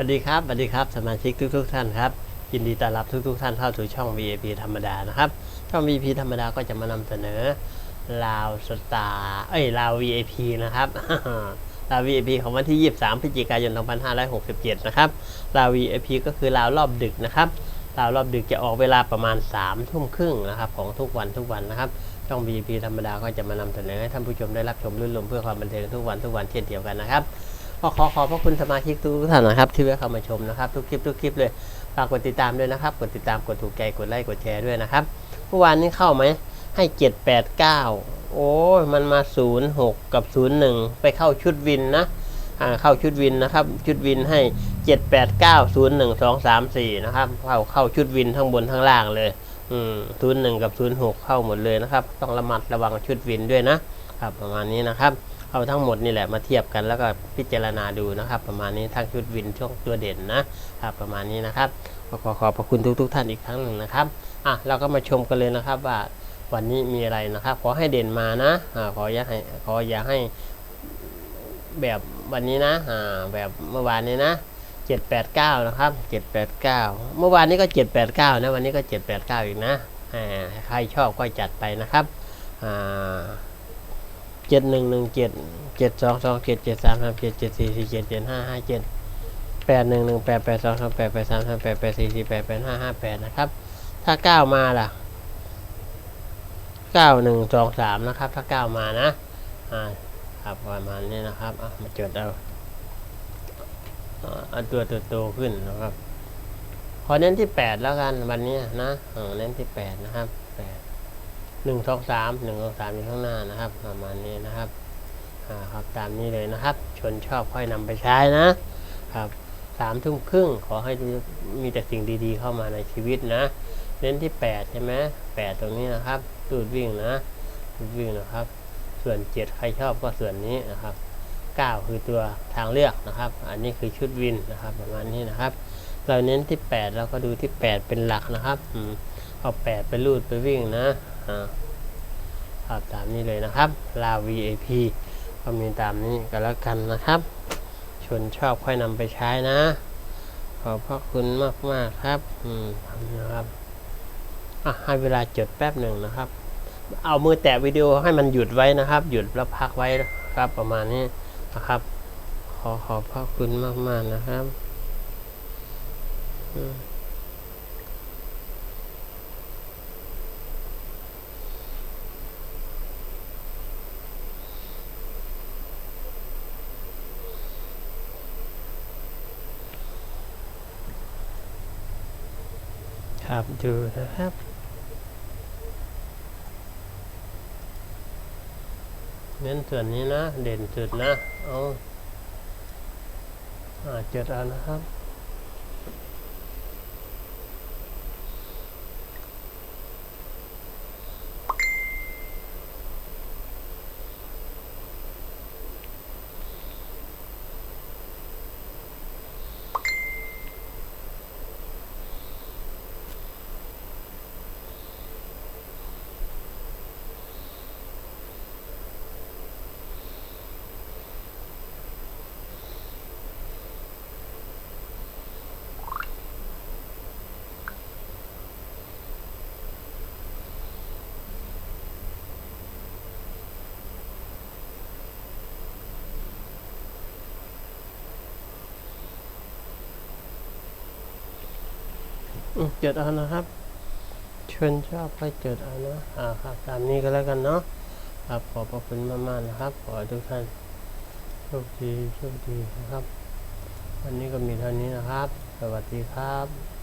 วัสดีครับสวัสดีครับสมาชิกทุก ๆ ท่านครับยินดีต้อนรับทุก ๆ ท่านเข้าสู่ช่อง VIP ธรรมดานะครับช่อง VIP ธรรมดาก็จะมานำเสนอลาวสตาร์เอ้ยลาว VIP นะครับลาว VIP ของวันที่ 23พฤศจิกายน 2567 นะครับลาว VIP ก็คือลาวรอบดึกนะครับลาวรอบดึกจะออกเวลาประมาณ3ทุ่มครึ่งนะครับของทุกวันทุกวันนะครับช่อง VIP ธรรมดาก็จะมานำเสนอให้ท่านผู้ชมได้รับชมรื่นรมเพื่อความบันเทิงทุกวันทุกวันเช่นเดียวกันนะครับ ก็ขอขอบพระคุณสมาชิกทุกท่านนะครับที่แวะเข้ามาชมนะครับ ทุกคลิปทุกคลิปเลยฝากกดติดตามด้วยนะครับ กดติดตามกดถูกใจกดไลค์กดแชร์ด้วยนะครับเมื่อวานนี้เข้าไหมให้เจ็ดแปดเก้าโอ้ยมันมาศูนย์หกกับศูนย์หนึ่งไปเข้าชุดวินนะอ่าเข้าชุดวินนะครับ ชุดวินให้เจ็ดแปดเก้าศูนย์หนึ่งสองสามสี่นะครับเข้าเข้าชุดวินทั้งบนทั้งล่างเลยอืมศูนย์หนึ่งกับศูนย์หกเข้าหมดเลยนะครับ ต้องระมัดระวังชุดวินด้วยนะครับ ประมาณนี้นะครับ เอาทั้งหมดนี่แหละมาเทียบกันแล้วก็พิจารณาดูนะครับ ประมาณนี้ทั้งชุดวินช่วงตัวเด่นนะครับประมาณนี้นะครับขอขอบพระคุณทุกๆท่านอีกครั้งหนึ่งนะครับอะเราก็มาชมกันเลยนะครับว่าวันนี้มีอะไรนะครับ ขอให้เด่นมานะอ่าขออย่าให้ขออย่าให้แบบวันนี้นะอ่าแบบเมื่อวานนี้นะเจ็ดแปดเก้านะครับเจ็ดแปดเก้าเมื่อวานนี้ก็เจ็ดแปดเก้านะ วันนี้ก็เจ็ดแปดเก้าอีกนะอ่าใครชอบก็จัดไปนะครับ อ่า เจ็ดหนึ่งหนึ่งเจ็ดเจ็ดสองสองเจ็ดเจ็ดสามสามเจ็ดเจ็ดสี่สี่เจ็ดเจ็ดห้าห้าเจ็ดแปดหนึ่งหนึ่งแปดแปดสองสองแปดแปดสามสามแปดแปดสี่สี่แปดแปดห้าห้าแปดนะครับ ถ้าเก้ามาล่ะเก้าหนึ่งสองสามนะครับ ถ้าเก้ามานะอ่าครับประมาณนี้นะครับอะมาจดเอาเอาตัวตัวโตขึ้นนะครับ ขอเน้นที่แปดแล้วกันวันนี้นะเน้นที่แปดนะครับแปด หนึ่งสองสามหนึ่งสองสามอยู่ข้างหน้านะครับ ประมาณนี้นะครับอ่าครับตามนี้เลยนะครับ ชนชอบค่อยนำไปใช้นะครับสามทุ่มครึ่งขอให้มีแต่สิ่งดีๆเข้ามาในชีวิตนะเน้นที่แปดใช่ไหมแปดตรงนี้นะครับตูดวิ่งนะตูดวิ่งนะครับ ส่วนเจ็ดใครชอบก็ส่วนนี้นะครับเก้าคือตัวทางเลือกนะครับ อันนี้คือชุดวินนะครับ ประมาณนี้นะครับ เราเน้นที่แปดเราก็ดูที่แปดเป็นหลักนะครับอเอาแปดไปรูดไปวิ่งนะ ครับตามนี้เลยนะครับลา VIP ก็มีตามนี้ก็แล้วกันนะครับชวนชอบค่อยนำไปใช้นะ ขอบพระคุณมากมากครับอืมนะครับอะให้เวลาจดแป๊บหนึ่งนะครับ เอามือแตะวิดีโอให้มันหยุดไว้นะครับ หยุดแล้วพักไว้ครับประมาณนี้นะครับ ขอขอบพระคุณมากมากนะครับ อืม ครับดูนะครับเน้นส่วนนี้นะ เด่นสุดนะ เอาอ่าจดเอานะครับ เจิดอันะครับชวนชอบให้จดอันะอ่าครับตามนี้ก็แล้วกันเนาะครับขอบพระคุณมากๆนะครับ ขอทุกท่านโชคดีโชคดีนะครับ วันนี้ก็มีเท่านี้นะครับ สวัสดีครับ